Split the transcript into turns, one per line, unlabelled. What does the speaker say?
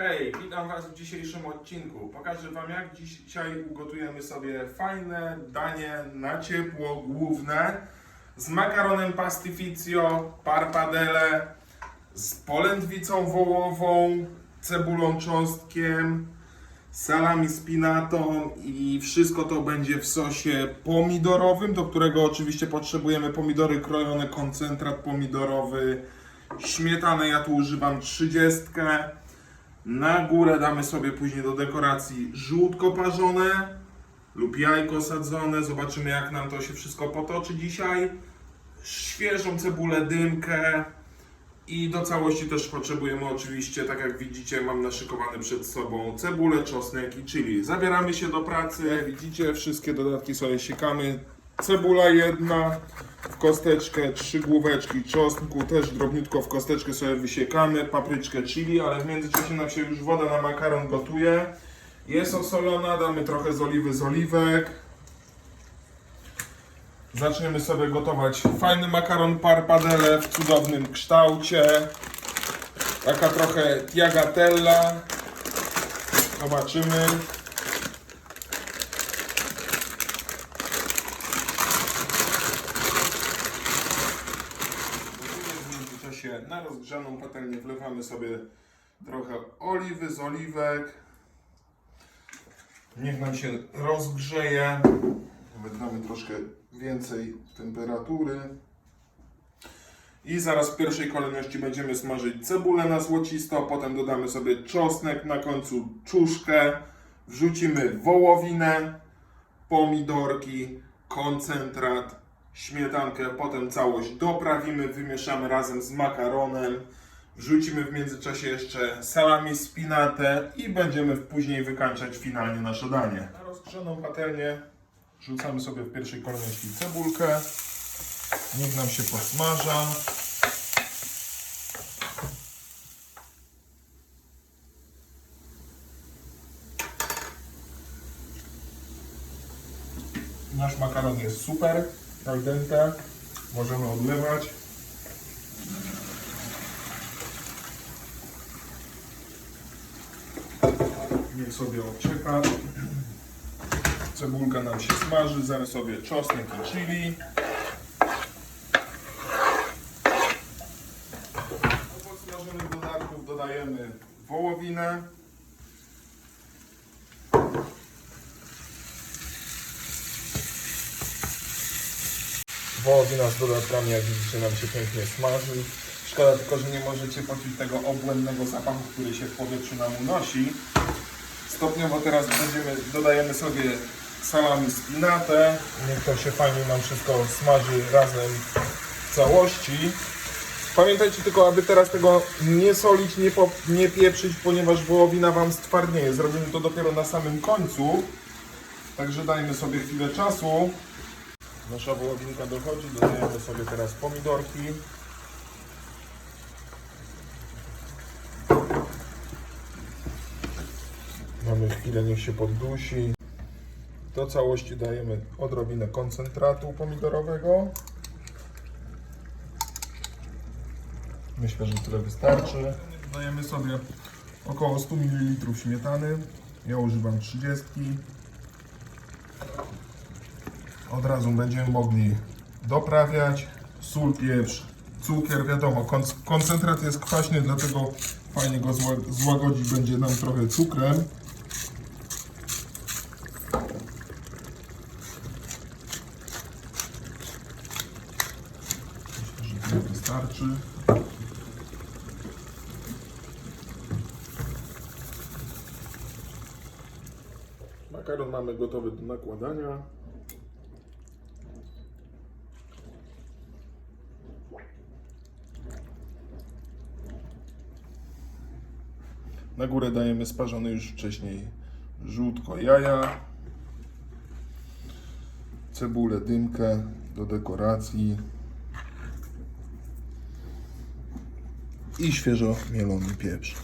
Hej, witam Was w dzisiejszym odcinku. Pokażę Wam jak dzisiaj ugotujemy sobie fajne danie na ciepło główne z makaronem pastificio, parpadele, z polędwicą wołową, cebulą cząstkiem, salami spinatą i wszystko to będzie w sosie pomidorowym, do którego oczywiście potrzebujemy pomidory krojone, koncentrat pomidorowy, śmietanę, ja tu używam 30. Na górę damy sobie później do dekoracji żółtko parzone lub jajko sadzone. Zobaczymy jak nam to się wszystko potoczy dzisiaj. Świeżą cebulę, dymkę i do całości też potrzebujemy oczywiście, tak jak widzicie, mam naszykowane przed sobą cebulę, czosnek i chili. Zabieramy się do pracy. Jak widzicie, wszystkie dodatki sobie siekamy. Cebula jedna w kosteczkę, trzy główeczki czosnku, też drobniutko w kosteczkę sobie wysiekamy, papryczkę chili, ale w międzyczasie nam się już woda na makaron gotuje. Jest osolona, damy trochę z oliwy z oliwek. Zaczniemy sobie gotować fajny makaron parpadele w cudownym kształcie. Taka trochę tiagatella. Zobaczymy. Na rozgrzaną patelnię wlewamy sobie trochę oliwy z oliwek. Niech nam się rozgrzeje. Nawet damy troszkę więcej temperatury. I zaraz w pierwszej kolejności będziemy smażyć cebulę na złocisto, potem dodamy sobie czosnek, na końcu czuszkę, wrzucimy wołowinę, pomidorki, koncentrat, śmietankę, potem całość doprawimy, wymieszamy razem z makaronem, wrzucimy w międzyczasie jeszcze salami spinatę i będziemy później wykańczać finalnie nasze danie. Na rozgrzaną patelnię rzucamy sobie w pierwszej kolejności cebulkę, niech nam się posmaża. Nasz makaron jest super, al dente. Możemy odlewać. Niech sobie odczeka. Cebulka nam się smaży, zaraz sobie czosnek i chili. Do podsmażonych dodatków dodajemy wołowinę. Wołowina z dodatkami, jak widzicie, nam się pięknie smaży. Szkoda tylko, że nie możecie poczuć tego obłędnego zapachu, który się w powietrzu nam unosi. Stopniowo teraz będziemy, dodajemy sobie salami spinatę. Niech to się fajnie nam wszystko smaży razem w całości. Pamiętajcie tylko, aby teraz tego nie solić, nie, po, nie pieprzyć, ponieważ wołowina Wam stwardnieje. Zrobimy to dopiero na samym końcu. Także dajmy sobie chwilę czasu. Nasza wołowinka dochodzi, dodajemy sobie teraz pomidorki. Mamy chwilę, niech się poddusi. Do całości dajemy odrobinę koncentratu pomidorowego. Myślę, że tyle wystarczy. Dodajemy sobie około 100 ml śmietany. Ja używam 30. Od razu będziemy mogli doprawiać. Sól, pieprz, cukier, wiadomo, konc- koncentrat jest kwaśny, dlatego fajnie go zła- złagodzić będzie nam trochę cukrem. Myślę, że wystarczy. Makaron mamy gotowy do nakładania. Na górę dajemy sparzone już wcześniej żółtko jaja, cebulę, dymkę do dekoracji i świeżo mielony pieprz.